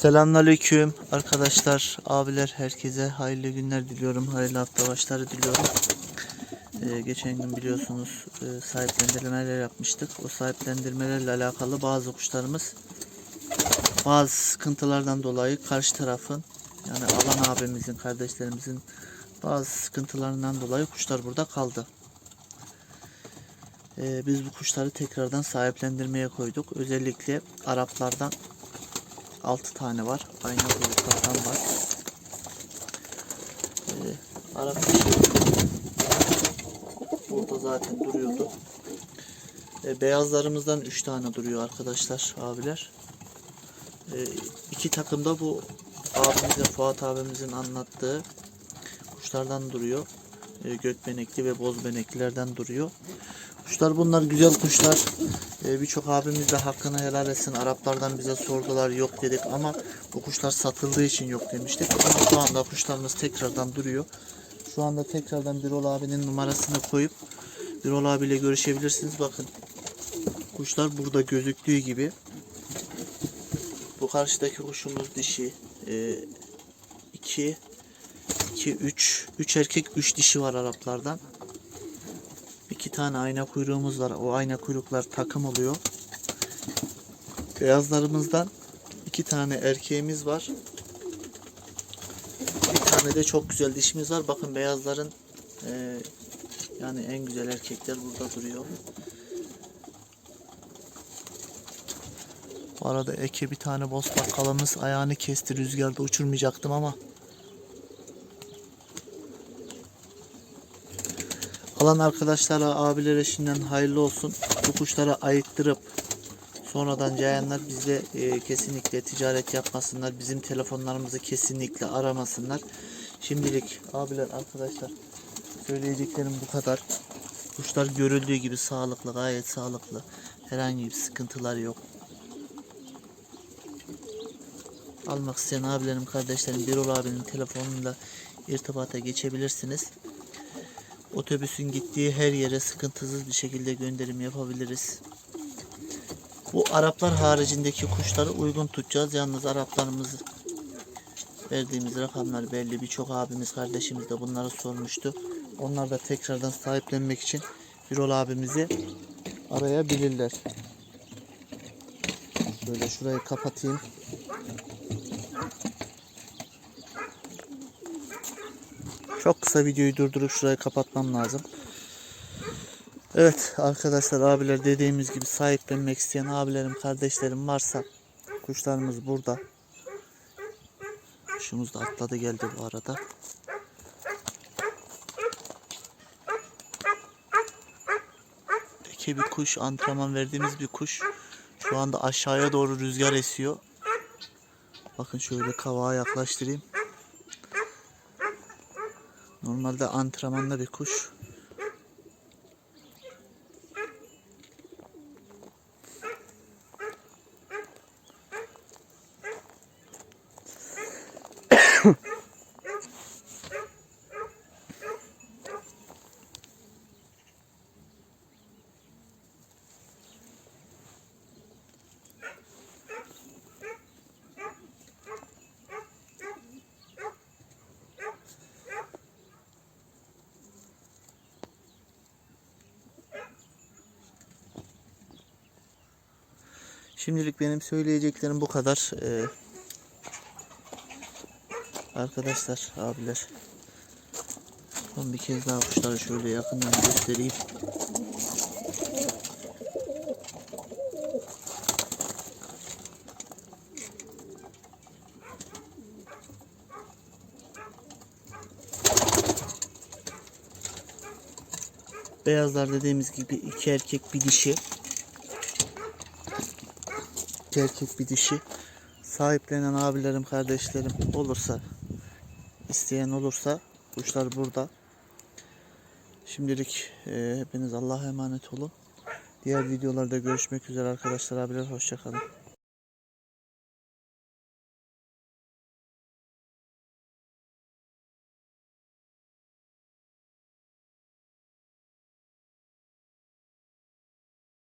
Selamünaleyküm arkadaşlar, abiler herkese hayırlı günler diliyorum, hayırlı hafta başları diliyorum. Ee, geçen gün biliyorsunuz e, sahiplendirmeler yapmıştık. O sahiplendirmelerle alakalı bazı kuşlarımız bazı sıkıntılardan dolayı karşı tarafın yani alan abimizin, kardeşlerimizin bazı sıkıntılarından dolayı kuşlar burada kaldı. Ee, biz bu kuşları tekrardan sahiplendirmeye koyduk. Özellikle Araplardan 6 tane var. Aynı gruplardan var. Ee, Arap burada zaten duruyordu. Ee, beyazlarımızdan 3 tane duruyor arkadaşlar, abiler. Ee, iki takımda bu abimizin, Fuat abimizin anlattığı kuşlardan duruyor. Ee, gökbenekli ve bozbeneklilerden duruyor. Kuşlar bunlar güzel kuşlar. Ee, Birçok abimiz de hakkını helal etsin. Araplardan bize sordular yok dedik ama bu kuşlar satıldığı için yok demiştik. Ama şu anda kuşlarımız tekrardan duruyor. Şu anda tekrardan Birol abinin numarasını koyup Birol abiyle görüşebilirsiniz. Bakın kuşlar burada gözüktüğü gibi. Bu karşıdaki kuşumuz dişi. 2 2 3 3 erkek 3 dişi var Araplardan. İki tane ayna kuyruğumuz var. O ayna kuyruklar takım oluyor. Beyazlarımızdan iki tane erkeğimiz var. Bir tane de çok güzel dişimiz var. Bakın beyazların eee, yani en güzel erkekler burada duruyor. Bu arada Eke bir tane boz bakalımız ayağını kesti rüzgarda uçurmayacaktım ama Alan arkadaşlara, abilere şimdiden hayırlı olsun. Bu kuşlara ayıttırıp sonradan cayanlar bizle e, kesinlikle ticaret yapmasınlar. Bizim telefonlarımızı kesinlikle aramasınlar. Şimdilik abiler arkadaşlar söyleyeceklerim bu kadar. Kuşlar görüldüğü gibi sağlıklı, gayet sağlıklı. Herhangi bir sıkıntılar yok. Almak isteyen abilerim, kardeşlerim Birol abinin telefonuyla irtibata geçebilirsiniz. Otobüsün gittiği her yere sıkıntısız bir şekilde gönderim yapabiliriz. Bu Araplar haricindeki kuşları uygun tutacağız. Yalnız Araplarımız verdiğimiz rakamlar belli. Birçok abimiz, kardeşimiz de bunları sormuştu. Onlar da tekrardan sahiplenmek için Birol abimizi arayabilirler. Böyle şurayı kapatayım. Çok kısa videoyu durdurup şurayı kapatmam lazım. Evet arkadaşlar abiler dediğimiz gibi sahiplenmek isteyen abilerim kardeşlerim varsa kuşlarımız burada. Kuşumuz da atladı geldi bu arada. Peki bir kuş antrenman verdiğimiz bir kuş. Şu anda aşağıya doğru rüzgar esiyor. Bakın şöyle kavağa yaklaştırayım. Normalde antrenmanda bir kuş. Şimdilik benim söyleyeceklerim bu kadar. Ee, arkadaşlar, abiler. Son bir kez daha kuşları şöyle yakından göstereyim. Beyazlar dediğimiz gibi iki erkek bir dişi. İki erkek bir dişi. Sahiplenen abilerim, kardeşlerim olursa, isteyen olursa kuşlar burada. Şimdilik e, hepiniz Allah'a emanet olun. Diğer videolarda görüşmek üzere arkadaşlar abiler hoşçakalın.